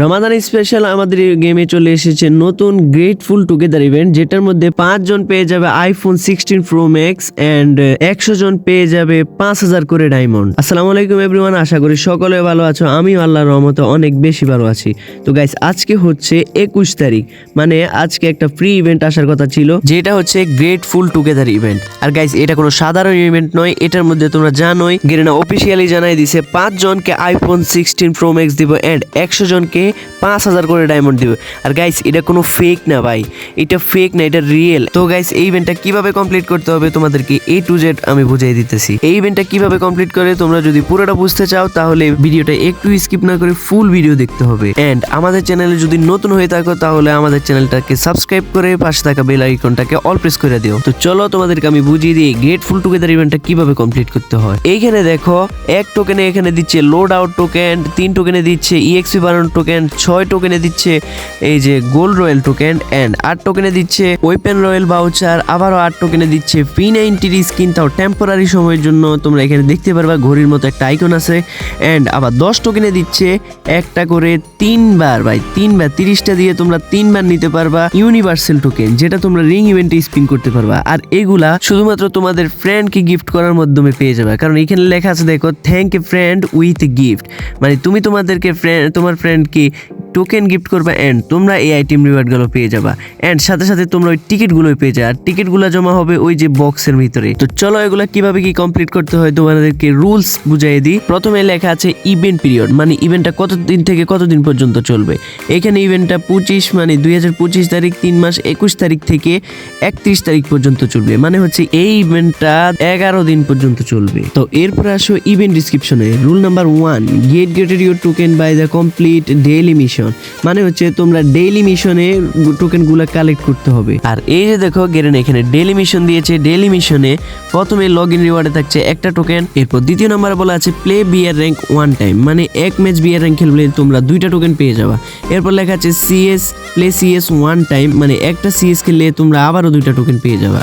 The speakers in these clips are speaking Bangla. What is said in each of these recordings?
রমাদান স্পেশাল আমাদের গেমে চলে এসেছে নতুন গ্রেটফুল টুগেদার ইভেন্ট যেটার মধ্যে পাঁচজন পেয়ে যাবে iPhone sixteen pro max and একশো জন পেয়ে যাবে পাঁচ হাজার করে ডায়মন্ড আসসালামু আলাইকুম এভরিওয়ান আশা করি সকলে ভালো আছো। আমিও আল্লাহর রহমতে অনেক বেশি ভালো আছি। তো গাইস আজকে হচ্ছে একুশ তারিখ মানে আজকে একটা ফ্রি ইভেন্ট আসার কথা ছিল, যেটা হচ্ছে গ্রেটফুল টুগেদার ইভেন্ট আর গাইস এটা কোনো সাধারণ ইভেন্ট নয়, এটার মধ্যে তোমরা জানোই, গেরিনা অফিসিয়ালি জানাই দিছে, পাঁচ জনকে আইফোন সিক্সটিন প্রো ম্যাক্স দিব অ্যান্ড একশো জনকে পাঁচ হাজার করে ডায়মন্ড দিবে। আর গাইস এটা কোনো ফেক না ভাই। এটা ফেক না, এটা রিয়েল তো গাইস এই ইভেন্টটা কীভাবে কমপ্লিট করতে হবে তোমাদেরকে এ টু জেড আমি বুঝিয়ে দিতেছি। এই ইভেন্টটা কীভাবে কমপ্লিট করে তোমরা যদি পুরোটা বুঝতে চাও, তাহলে ভিডিওটা একটু স্কিপ না করে ফুল ভিডিও দেখতে হবে। এন্ড আমাদের চ্যানেলে যদি নতুন হয়ে থাকো, তাহলে আমাদের চ্যানেলটাকে সাবস্ক্রাইব করে পাশে থাকা বেল আইকনটাকে অল প্রেস করে দিও। তো চলো তোমাদেরকে আমি বুঝিয়ে দিই গেট গ্রেটফুল টুগেদার ইভেন্টটা কীভাবে কমপ্লিট করতে হয়। এইখানে দেখো, এক টোকেনে এখানে দিচ্ছে লোড আউট টোকেন তিন টোকেনে দিচ্ছে E ইএক্সপি বাড়ানোর টোকেন ছয় টোকেনে দিচ্ছে এই যে গোল্ড রয়্যাল টোকেন এন্ড আট টোকেনে দিচ্ছে ওয়েপেন রয়্যাল বাউচার আবারও আট টোকেনে দিচ্ছে পি নাইনটির স্কিন তাও টেম্পোরারি সময়ের জন্য তোমরা এখানে দেখতে পারবা ঘড়ির মতো একটা আইকন আছে এন্ড আবার দশ টোকেনে দিচ্ছে একটা করে তিনবার, ভাই তিনবার, তিরিশটা দিয়ে তোমরা তিনবার নিতে পারবা ইউনিভার্সাল টোকেন যেটা তোমরা রিং ইভেন্টে স্পিন করতে পারবা। আর এগুলা শুধুমাত্র তোমাদের ফ্রেন্ডকে গিফট করার মাধ্যমে পেয়ে যাবে, কারণ এখানে লেখা আছে দেখো thank a friend with gift মানে তুমি তোমাদেরকে ফ্রেন্ড তোমার ফ্রেন্ডকে Америки টোকেন গিফট করবা এন্ড তোমরা এই আইটেম রিওয়ার্ডগুলো পেয়ে যাবা। এন্ড সাথে সাথে তোমরা ওই টিকিটগুলো পেয়ে যাবে আর টিকিটগুলো জমা হবে ওই যে বক্সের ভিতরে। তো চলো এগুলো কীভাবে কি কমপ্লিট করতে হয় তোমাদেরকে রুলস বুঝাই দিই। প্রথমে লেখা আছে ইভেন্ট পিরিয়ড মানে ইভেন্টটা কতদিন থেকে কতদিন পর্যন্ত চলবে। এখানে ইভেন্টটা পঁচিশ মানে দুই হাজার পঁচিশ তারিখ, তিন মাস, একুশ তারিখ থেকে একত্রিশ তারিখ পর্যন্ত চলবে। মানে হচ্ছে এই ইভেন্টটা এগারো দিন পর্যন্ত চলবে। তো এরপরে আসো ইভেন্ট ডিসক্রিপশনে rule number one get gated your token by the complete daily mission মানে হচ্ছে তোমরা ডেইলি মিশনে টোকেনগুলো কালেক্ট করতে হবে। আর এই যে দেখো, গেরেন এখানে ডেইলি মিশন দিয়েছে। ডেইলি মিশনে প্রথমে লগ ইন রিওয়ার্ডে থাকছে একটা টোকেন এরপর দ্বিতীয় নাম্বার বলা আছে play B R rank one time মানে এক ম্যাচ বিয়ার র্যাঙ্ক খেললে তোমরা দুইটা টোকেন পেয়ে যাবা। এরপর লেখা আছে C S play C S one time মানে একটা সিএস খেললে তোমরা আবারও দুইটা টোকেন পেয়ে যাবা।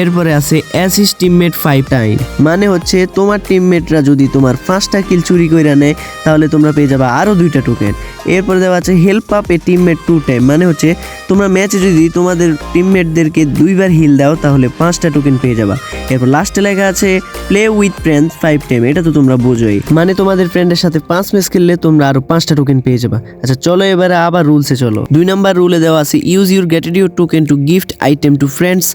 এরপরে আছে অ্যাসিস টিমমেট ফাইভ টাইম মানে হচ্ছে তোমার টিমমেটরা যদি তোমার পাঁচটা কিল চুরি করে নেয়, তাহলে তোমরা পেয়ে যাবা আরও দুইটা টোকেন এরপরে দেওয়া আছে help up a teammate two time মানে হচ্ছে তোমরা ম্যাচে যদি তোমাদের টিমমেটদেরকে দুইবার হিল দাও, তাহলে পাঁচটা টোকেন পেয়ে যাবা। এরপর লাস্টে লেখা আছে play with friend five time এটা তো তোমরা বোঝোই। মানে তোমাদের ফ্রেন্ডের সাথে পাঁচ ম্যাচ খেললে তোমরা আরও পাঁচটা টোকেন পেয়ে যাবা। আচ্ছা চলো এবারে আবার রুলসে চলো। দুই নাম্বার রুলে দেওয়া আছে use your your token to gift item to friends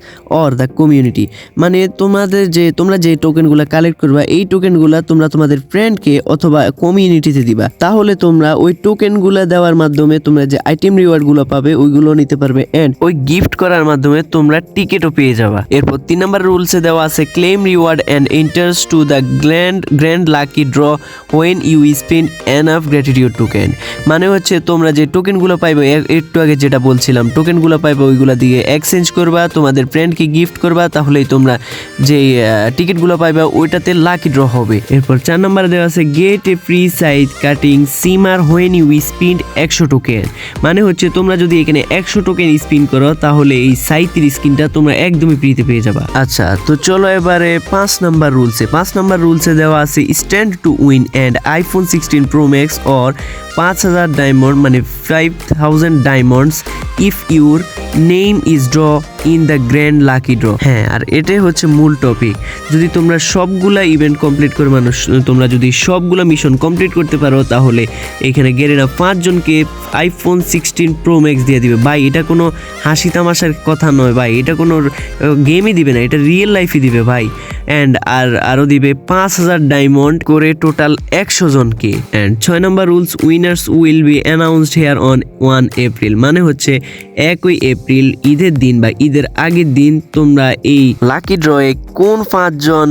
or the community মানে তোমাদের যে, তোমরা যে টোকেনগুলো কালেক্ট করবা, এই টোকেনগুলো তোমরা তোমাদের ফ্রেন্ডকে অথবা কমিউনিটিতে দিবা। তাহলে তোমরা ওই টোকেনগুলো দেওয়ার মাধ্যমে তোমরা যে আইটেম রিওয়ার্ডগুলো পাবে, ওইগুলো নিতে পারবে। এন্ড ওই গিফট করার মাধ্যমে তোমরা টিকিটও পেয়ে যাবা। এরপর তিন নাম্বার রুলসে দেওয়া আছে claim reward and enters to the grand grand lucky draw when you spend enough gratitude token মানে হচ্ছে তোমরা যে টোকেনগুলো পাইবে একটু আগে যেটা বলছিলাম টোকেনগুলো পাইবে, ওইগুলো দিয়ে এক্সচেঞ্জ করবা, তোমাদের ফ্রেন্ডকে গিফট করবা, তাহলেই তোমরা যে টিকিটগুলো পাইবা, ওইটাতে লাকি ড্র হবে। এরপর চার নম্বরে দেওয়া আছে get a free size cutting scimitar when you spin একশো টোকেন মানে হচ্ছে, তোমরা যদি এখানে একশো টোকেন স্পিন করো, তাহলে এই সাইতির স্কিনটা তোমরা একদমই ফ্রিতে পেয়ে যাবা। আচ্ছা তো চলো এবারে পাঁচ নাম্বার রুলসে পাঁচ নাম্বার রুলসে দেওয়া আছে stand to win and iPhone sixteen pro max or পাঁচ হাজার ডায়মন্ড মানে five thousand diamonds if your name is draw in the grand lucky draw হ্যাঁ আর এটাই হচ্ছে মূল টপিক যদি তোমরা সবগুলা ইভেন্ট কমপ্লিট করে মানুষ, তোমরা যদি সবগুলা মিশন কমপ্লিট করতে পারো, তাহলে এখানে গেরেনা পাঁচজনকে আইফোন সিক্সটিন প্রো ম্যাক্স দিয়ে দিবে। ভাই, এটা কোনো হাসি তামাশার কথা নয়, ভাই। এটা কোনো গেমই দিবে না, এটা রিয়েল লাইফই দিবে, ভাই। অ্যান্ড আর, আরও দিবে পাঁচ হাজার ডায়মন্ড করে টোটাল একশো জনকে। অ্যান্ড ছয় নম্বর rules winners will be announced here on one April মানে হচ্ছে একই এপ্রিল ঈদের দিন বা ঈদের আগের দিন তোমরা এই লাকি ড্রয়ে কোন পাঁচজন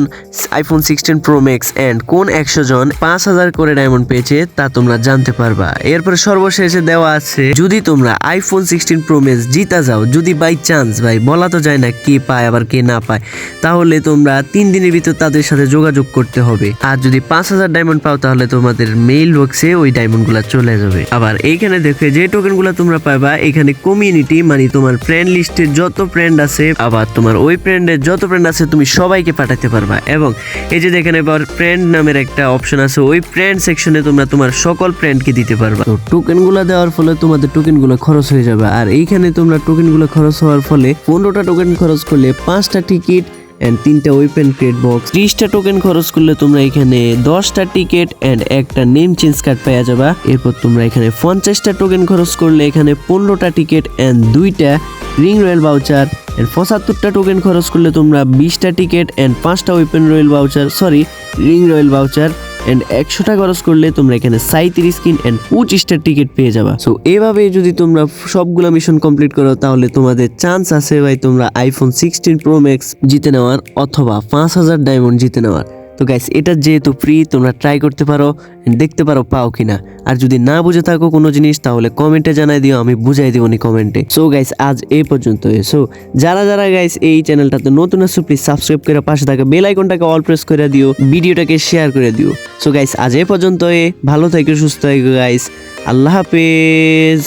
iPhone sixteen pro max and কোন একশো জন পাঁচ হাজার করে ডায়মন্ড পেয়েছে তা তোমরা জানতে পারবা। এরপরে সর্বশেষে দেওয়া আছে, যদি তোমরা আইফোন সিক্সটিন প্রো ম্যাক্স জিতা যাও, যদি বাই চান্স ভাই বলা তো যায় না কে পায় আবার কে না পায়, তাহলে তোমরা তিন দিনের ভিতর তাদের সাথে যোগাযোগ করতে হবে। আর যদি পাঁচ হাজার ডায়মন্ড পাও, তাহলে তোমাদের মেইল বক্সে ওই ডায়মন্ডগুলো চলে যাবে। আবার এইখানে দেখে, যে টোকেনগুলো তোমরা পাবা এখানে কমিউনিটি মানে তোমার ফ্রেন্ড লিস্টে যত ফ্রেন্ড আছে, আবার তোমার ওই ফ্রেন্ডের যত ফ্রেন্ড আছে, তুমি সবাইকে পাঠাতে পারবা। এবং এই যে দেখেন এবার ফ্রেন্ড নামের একটা অপশন আছে, ওই ফ্রেন্ড সেকশনে তোমরা তোমার সকল ফ্রেন্ডকে দিতে পারবা। তো টোকেনগুলো দেওয়ার ফলে তোমাদের টোকেনগুলো খরচ হয়ে যাবে। আর এইখানে তোমরা টোকেনগুলো খরচ হওয়ার ফলে পনেরোটা টোকেন খরচ করলে পাঁচটা টিকিট এন্ড তিনটা ওয়েপেন ক্রেট বক্স ত্রিশটা টোকেন খরচ করলে তোমরা এখানে দশটা টিকিট এন্ড একটা নেম চেঞ্জ কার্ড পাওয়া যাবা। এরপর তোমরা এখানে পঞ্চাশটা টোকেন খরচ করলে এখানে পনেরোটা টিকিট এন্ড দুইটা রিং রয়্যাল বাউচার এন্ড পঁচাত্তরটা টোকেন খরচ করলে তোমরা বিশটা টিকিট এন্ড পাঁচটা weapon royale voucher sorry ring royale voucher and টাকা খরচ করলে তোমরা এখানে সাঁত্রিশ স্কিন এন্ড পঁচিশটা টিকিট পেয়ে যাবা। সো এভাবে যদি তোমরা সবগুলো মিশন কমপ্লিট করো, তাহলে তোমাদের চান্স আছে ভাই তোমরা আইফোন সিক্সটিন প্রো ম্যাক্স জিতে নেওয়ার অথবা পাঁচ হাজার ডায়মন্ড জিতে নেওয়ার। তো গাইস এটা যেহেতু ফ্রি তোমরা ট্রাই করতে পারো, দেখতে পারো পাও কিনা। আর যদি না বুঝে থাকো কোনো জিনিস, তাহলে কমেন্টে জানাই দিও, আমি বুঝাই দিব নি কমেন্টে সো গাইস আজ এই পর্যন্ত সো যারা যারা গাইস এই চ্যানেলটাতে নতুন আছো প্লিজ সাবস্ক্রাইব করে পাশে থাকা বেল আইকনটাকে অল প্রেস করে দিও ভিডিওটাকে শেয়ার করে দিও। সো গাইস আজ এই পর্যন্ত ভালো থেকো, সুস্থ থেকো গাইস আল্লাহ হাফেজ।